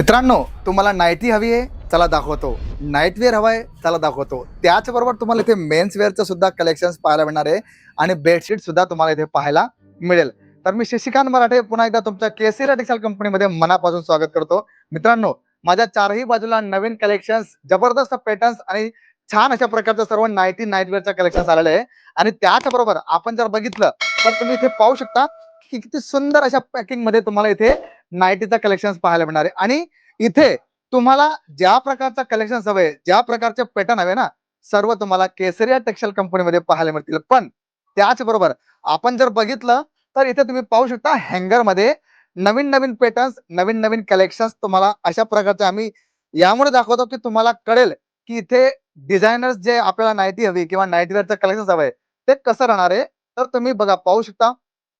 मित्रांनो तुम्हाला नाईटी हवी आहे चला दाखवतो. नाईटवेअर हवा आहे चला दाखवतो. त्याचबरोबर तुम्हाला इथे मेन्सवेअरचं सुद्धा कलेक्शन पाहायला मिळणार आहे आणि बेडशीट सुद्धा तुम्हाला इथे पाहायला मिळेल. तर मी शशिकांत मराठे पुन्हा एकदा तुमच्या केसी टेक्सटाईल कंपनीमध्ये मनापासून स्वागत करतो. मित्रांनो माझ्या चारही बाजूला नवीन कलेक्शन्स जबरदस्त पॅटर्न्स आणि छान अशा प्रकारचं सर्व नाईटी नाईटवेअरचं कलेक्शन आलेलं आहे. आणि त्याचबरोबर आपण जर बघितलं तर तुम्ही इथे पाहू शकता की किती सुंदर अशा पॅकिंगमध्ये तुम्हाला इथे नाईटीचा कलेक्शन पाहायला मिळणार आहे. आणि इथे तुम्हाला ज्या प्रकारचा कलेक्शन हवे ज्या प्रकारचे पॅटर्न हवे ना सर्व तुम्हाला केसरिया टेक्सटाईल कंपनीमध्ये पाहायला मिळतील. पण त्याचबरोबर आपण जर बघितलं तर इथे तुम्ही पाहू शकता हँगरमध्ये नवीन नवीन पॅटर्न्स नवीन नवीन कलेक्शन्स तुम्हाला अशा प्रकारचे आम्ही यामुळे दाखवतो की तुम्हाला कळेल की इथे डिझायनर्स जे आपल्याला नाईटी हवी किंवा नाईट कलेक्शन हवंय ते कसं राहणार आहे. तर तुम्ही बघा पाहू शकता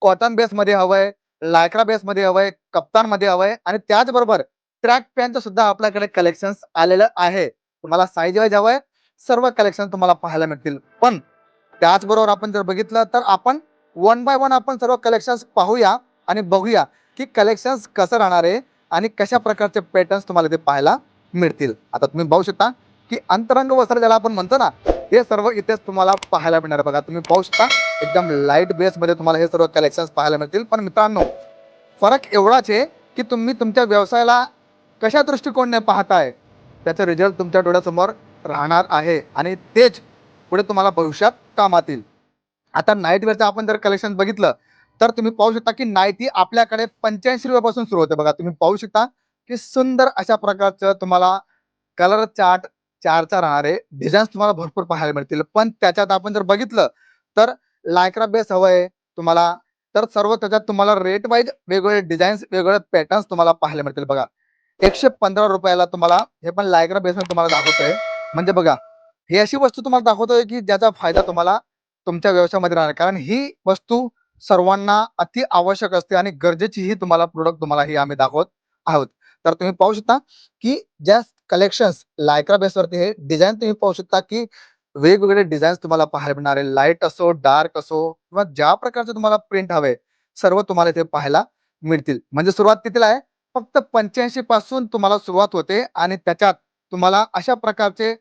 कॉटन बेस मध्ये हवंय लायक्रा बेस मध्ये हवंय कप्तानमध्ये हवंय आणि त्याचबरोबर ट्रॅक पॅनचं सुद्धा आपल्याकडे कलेक्शन आलेलं आहे. तुम्हाला साईज वाईज हवंय सर्व कलेक्शन तुम्हाला पाहायला मिळतील. पण त्याचबरोबर आपण जर बघितलं तर आपण वन बाय वन आपण सर्व कलेक्शन पाहूया आणि बघूया की कलेक्शन कसं राहणार आहे आणि कशा प्रकारचे पॅटर्न्स तुम्हाला ते पाहायला मिळतील. आता तुम्ही पाहू शकता की अंतरंग वस्त्र ज्याला आपण म्हणतो ना हे सर्व इथेच तुम्हाला पाहायला मिळणार बघा तुम्ही पाहू शकता एकदम लाइट बेस मध्ये तुम्हाला हे सर्व कलेक्शन पाहायला मिळतील. पण मित्रांनो फरक एवढाच आहे की तुम्ही तुमच्या व्यवसायाला कशा दृष्टिकोनाने पाहताय त्याचा रिझल्ट तुमच्या डोळ्यासमोर राहणार आहे आणि तेच पुढे तुम्हाला भविष्यात कामात येईल आता नाईट वेअरचं आपण जर कलेक्शन बघितलं तर तुम्ही पाहू शकता की नाईटी आपल्याकडे पंच्याऐंशी रुपयापासून सुरू होते बघा. तुम्ही पाहू शकता की सुंदर अशा प्रकारचं तुम्हाला कलर चार्ट चारचा राहणारे डिझाईन्स तुम्हाला भरपूर पाहायला मिळतील. पण त्याच्यात आपण जर बघितलं तर लायक्रा बेस हवं आहे तुम्हाला. तर सर्व त्याच्यात तुम्हाला रेट वाईज वेगवेगळे डिझाईन्स वेगवेगळे पॅटर्न्स तुम्हाला पाहायला मिळतील बघा. एकशे पंधरा रुपयाला तुम्हाला हे पण लायक्रा बेस तुम्हाला दाखवतोय. म्हणजे बघा ही अशी वस्तू तुम्हाला दाखवतोय की ज्याचा फायदा तुम्हाला तुमच्या व्यवसायामध्ये राहणार. कारण ही वस्तू सर्वांना अति आवश्यक असते आणि गरजेची ही तुम्हाला प्रोडक्ट तुम्हाला ही आम्ही दाखवत आहोत. तर तुम्ही पाहू शकता की ज्या कलेक्शन्स लायक्रा बेसवरती हे डिझाईन तुम्ही पाहू शकता की वेगवेगळे डिझाईन्स तुम्हाला पाहायला मिळणार आहे. लाइट असो डार्क असो किंवा ज्या प्रकारचे तुम्हाला प्रिंट हवे सर्व तुम्हाला इथे पाहायला मिळतील. म्हणजे सुरुवात कितीला आहे? फक्त पंच्याऐंशी पासून तुम्हाला सुरुवात होते आणि त्याच्यात तुम्हाला अशा प्रकारचे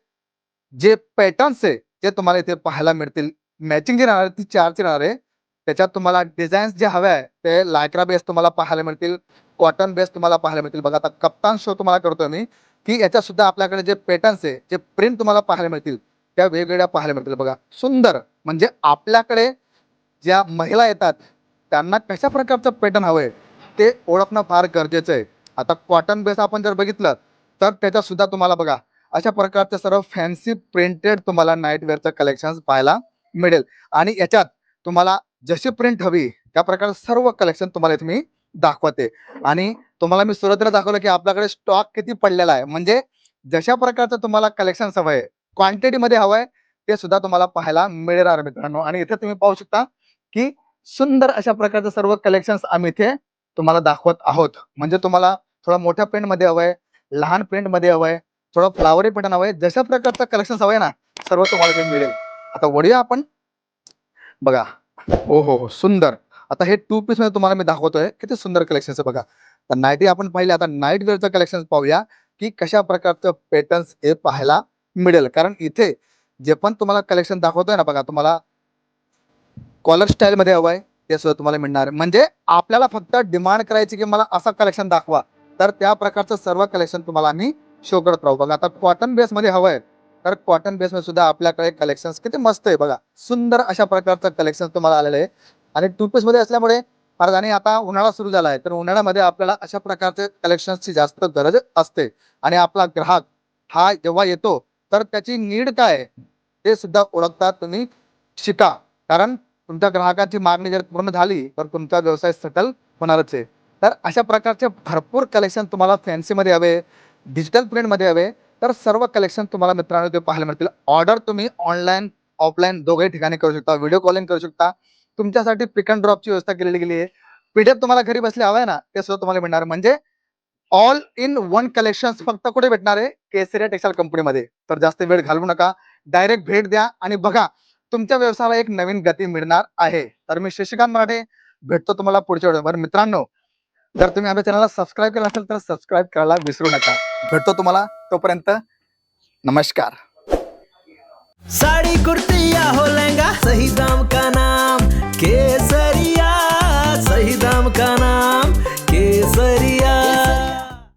जे पॅटर्न्स आहे ते तुम्हाला इथे पाहायला मिळतील. मॅचिंग जी राहणार आहे ती चारची राहणार आहे. त्याच्यात तुम्हाला डिझाईन्स जे हवे आहे ते लायक्रा बेस तुम्हाला पाहायला मिळतील. कॉटन बेस तुम्हाला पाहायला मिळतील. बघा आता कप्तान शो तुम्हाला करतोय मी की याच्यात सुद्धा आपल्याकडे जे पॅटर्न्स आहे जे प्रिंट तुम्हाला पाहायला मिळतील त्या वेगवेगळ्या पाहायला मिळतील बघा सुंदर. म्हणजे आपल्याकडे ज्या महिला येतात त्यांना कशा प्रकारचं पॅटर्न हवंय ते ओळखणं फार गरजेचं आहे. आता कॉटन बेस आपण जर बघितलं तर त्याच्यात सुद्धा तुम्हाला बघा अशा प्रकारचे सर्व फॅन्सी प्रिंटेड तुम्हाला नाईटवेअरचं कलेक्शन पाहायला मिळेल. आणि याच्यात तुम्हाला जशी प्रिंट हवी त्या प्रकारचं सर्व कलेक्शन तुम्हाला इथे मी दाखवते. आणि तुम्हाला मी सुरुवातीला दाखवलं की आपल्याकडे स्टॉक किती पडलेला आहे. म्हणजे जशा प्रकारचं तुम्हाला कलेक्शन हवं आहे क्वांटिटीमध्ये हवंय ते सुद्धा तुम्हाला पाहायला मिळणार मित्रांनो. आणि इथे तुम्ही पाहू शकता की सुंदर अशा प्रकारचे सर्व कलेक्शन आम्ही इथे तुम्हाला दाखवत आहोत. म्हणजे तुम्हाला थोडा मोठ्या प्रिंटमध्ये हवंय लहान प्रिंटमध्ये हवंय थोडं फ्लावरी पॅटर्न हवंय. जशा प्रकारचं कलेक्शन हवंय ना सर्व तुम्हाला ते मिळेल. आता वळूया आपण. बघा. ओ हो हो सुंदर. आता हे टू पीसमध्ये तुम्हाला मी दाखवतोय. किती सुंदर कलेक्शन आहे बघा. तर नाईटी आपण पाहिले. आता नाईट वेअरचं कलेक्शन पाहूया की कशा प्रकारचं पॅटर्न्स हे पाहायला मिळेल. कारण इथे जे पण तुम्हाला कलेक्शन दाखवतोय ना बघा तुम्हाला कॉलर स्टाईल मध्ये हवंय ते सुद्धा तुम्हाला मिळणार. आहे. म्हणजे आपल्याला फक्त डिमांड करायची की मला असं कलेक्शन दाखवा. तर त्या प्रकारचं सर्व कलेक्शन तुम्हाला आम्ही शो करत राहू. बघा आता कॉटन बेस मध्ये हवंय. तर कॉटन बेस मध्ये सुद्धा आपल्याकडे कलेक्शन किती मस्त आहे बघा. सुंदर अशा प्रकारचं कलेक्शन तुम्हाला आलेलं आहे. आणि टू पीसमध्ये असल्यामुळे फार आणि आता उन्हाळा सुरू झाला आहे. तर उन्हाळ्यामध्ये आपल्याला अशा प्रकारचे कलेक्शनची जास्त गरज असते. आणि आपला ग्राहक हा जेव्हा येतो तर त्याची नीड काय ते सुद्धा ओळखता तुम्ही. शिका. कारण तुमच्या ग्राहकाची मागणी जर पूर्ण झाली तर तुमचा व्यवसाय सेटल होणारच आहे. तर अशा प्रकारचे भरपूर कलेक्शन तुम्हाला फॅन्सी मध्ये हवे डिजिटल प्रिंटमध्ये हवे. तर सर्व कलेक्शन तुम्हाला मित्रांनो ते पाहायला मिळतील. ऑर्डर तुम्ही ऑनलाईन ऑफलाईन दोघे ठिकाणी करू शकता. व्हिडिओ कॉलिंग करू शकता. तुमच्यासाठी पिक अँड ड्रॉपची व्यवस्था केलेली गेली आहे. पीडीएफ तुम्हाला घरी बसले हवं आहे ना ते सुद्धा तुम्हाला मिळणार. म्हणजे ऑल इन वन कलेक्शन फक्त कुठे भेटणार आहे? केसरिया टेक्सटाईल कंपनीमध्ये. तर जास्त वेळ घालवू नका. डायरेक्ट भेट द्या आणि बघा तुमच्या व्यवसायाला एक नवीन गती मिळणार आहे. तर मी शशिकांत मराठे भेटतो तुम्हाला पुढच्या वेळेवर मित्रांनो जर तुम्ही आमच्या चॅनलला सबस्क्राईब केला असेल तर सबस्क्राईब करायला विसरू नका. भेटतो तुम्हाला तोपर्यंत. नमस्कार. साड़ी कुर्ती या हो लहंगा